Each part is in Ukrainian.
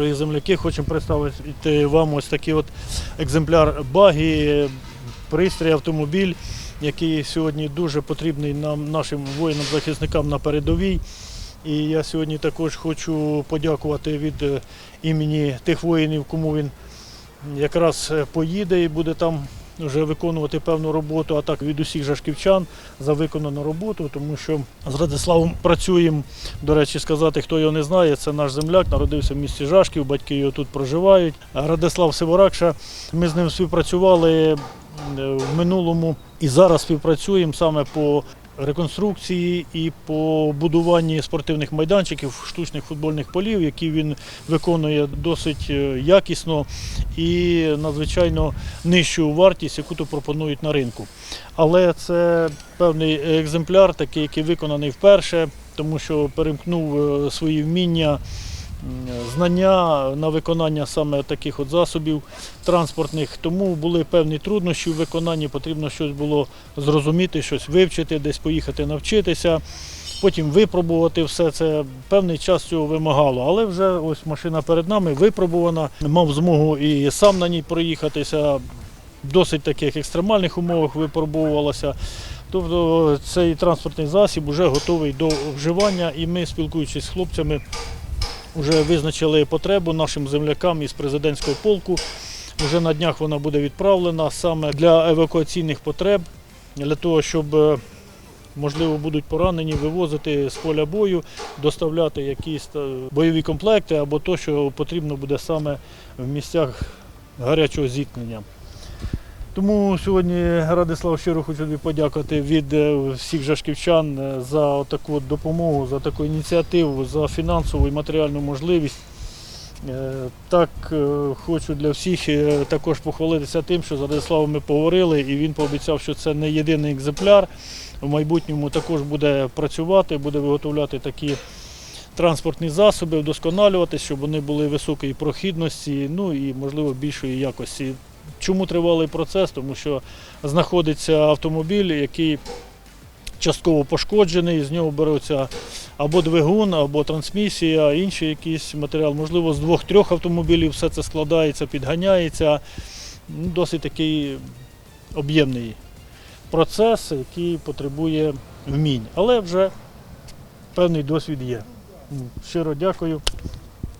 Дорогі земляки, хочемо представити вам ось такий от екземпляр багі, пристрій, автомобіль, який сьогодні дуже потрібний нам, нашим воїнам-захисникам на передовій. І я сьогодні також хочу подякувати від е, імені тих воїнів, кому він якраз е, поїде і буде там вже виконувати певну роботу, а так від усіх жашківчан за виконану роботу, тому що з Радиславом працюємо. До речі, сказати, хто його не знає, це наш земляк, народився в місті Жашків, батьки його тут проживають. Радислав Сиворакша, ми з ним співпрацювали е, в минулому і зараз співпрацюємо саме по реконструкції і по будуванні спортивних майданчиків, штучних футбольних полів, які він виконує досить е, якісно і надзвичайно нижчу вартість, яку то пропонують на ринку. Але це певний екземпляр, такий, який виконаний вперше, тому що перемкнув е, свої вміння. Знання на виконання саме таких от засобів транспортних, тому були певні труднощі в виконанні, потрібно щось було зрозуміти, щось вивчити, десь поїхати навчитися, потім випробувати все це. Певний час цього вимагало, але вже ось машина перед нами випробувана, мав змогу і сам на ній проїхатися. В досить таких екстремальних умовах випробовувалася. Тобто цей транспортний засіб вже готовий до вживання, і ми, спілкуючись з хлопцями, вже визначили потребу нашим землякам із президентського полку. Вже на днях вона буде відправлена саме для евакуаційних потреб, для того, щоб е, можливо будуть поранені, вивозити з поля бою, доставляти якісь е, бойові комплекти або то, що потрібно буде саме в місцях гарячого зіткнення. Тому сьогодні Радислав щиро хочу подякувати від е, всіх жашківчан е, за таку допомогу, за таку ініціативу, за фінансову і матеріальну можливість. Е, Так хочу для всіх також похвалитися тим, що з Радиславом ми поговорили, і він пообіцяв, що це не єдиний екземпляр. В майбутньому також буде працювати, буде виготовляти такі транспортні засоби, вдосконалюватися, щоб вони були високої прохідності, ну і можливо більшої якості. Чому тривалий процес? Тому що знаходиться автомобіль, який частково пошкоджений, з нього беруться або двигун, або трансмісія, інший якийсь матеріал. Можливо, з двох-трьох автомобілів все це складається, підганяється. Ну, Досить такий об'ємний процес, який потребує вмінь. Але вже певний досвід є. Щиро дякую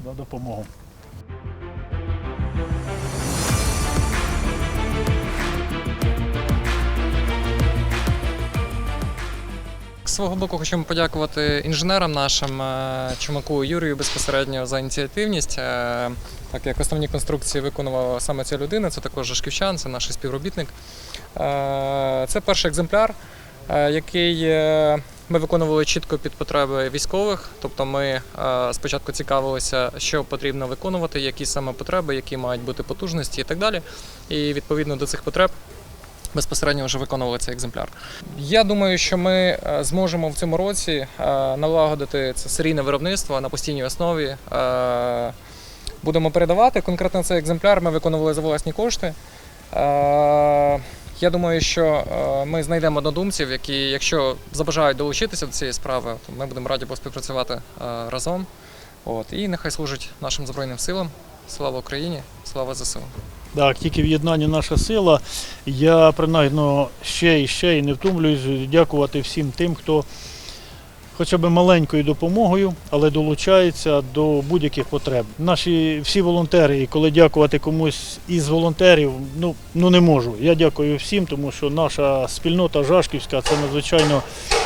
за допомогу. Свого боку хочемо подякувати інженерам нашим е, Чумаку Юрію безпосередньо за ініціативність. Е, Так як основні конструкції виконувала саме ця людина, це також Жашківчан, це наш співробітник. Е, Це перший екземпляр, який ми виконували чітко під потреби військових. Тобто ми спочатку цікавилися, що потрібно виконувати, які саме потреби, які мають бути потужності і так далі. І відповідно до цих потреб безпосередньо вже виконували цей екземпляр. Я думаю, що ми е, зможемо в цьому році е, налагодити це серійне виробництво на постійній основі. Е, Будемо передавати. Конкретно цей екземпляр ми виконували за власні кошти. Я думаю, що ми знайдемо однодумців, які, якщо забажають долучитися до цієї справи, то ми будемо раді поспівпрацювати разом. От. І нехай служить нашим Збройним силам. Слава Україні, слава ЗСУ. Так, тільки в єднанні наша сила. Я принаймні ще і ще і не втомлююсь дякувати всім тим, хто хоча б маленькою допомогою, але долучається до будь-яких потреб. Наші всі волонтери, і коли дякувати комусь із волонтерів, ну, ну не можу. Я дякую всім, тому що наша спільнота Жашківська це надзвичайно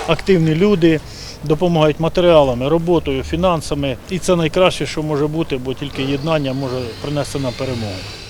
активні люди, допомагають матеріалами, роботою, фінансами. І це найкраще, що може бути, бо тільки єднання може принести нам перемогу.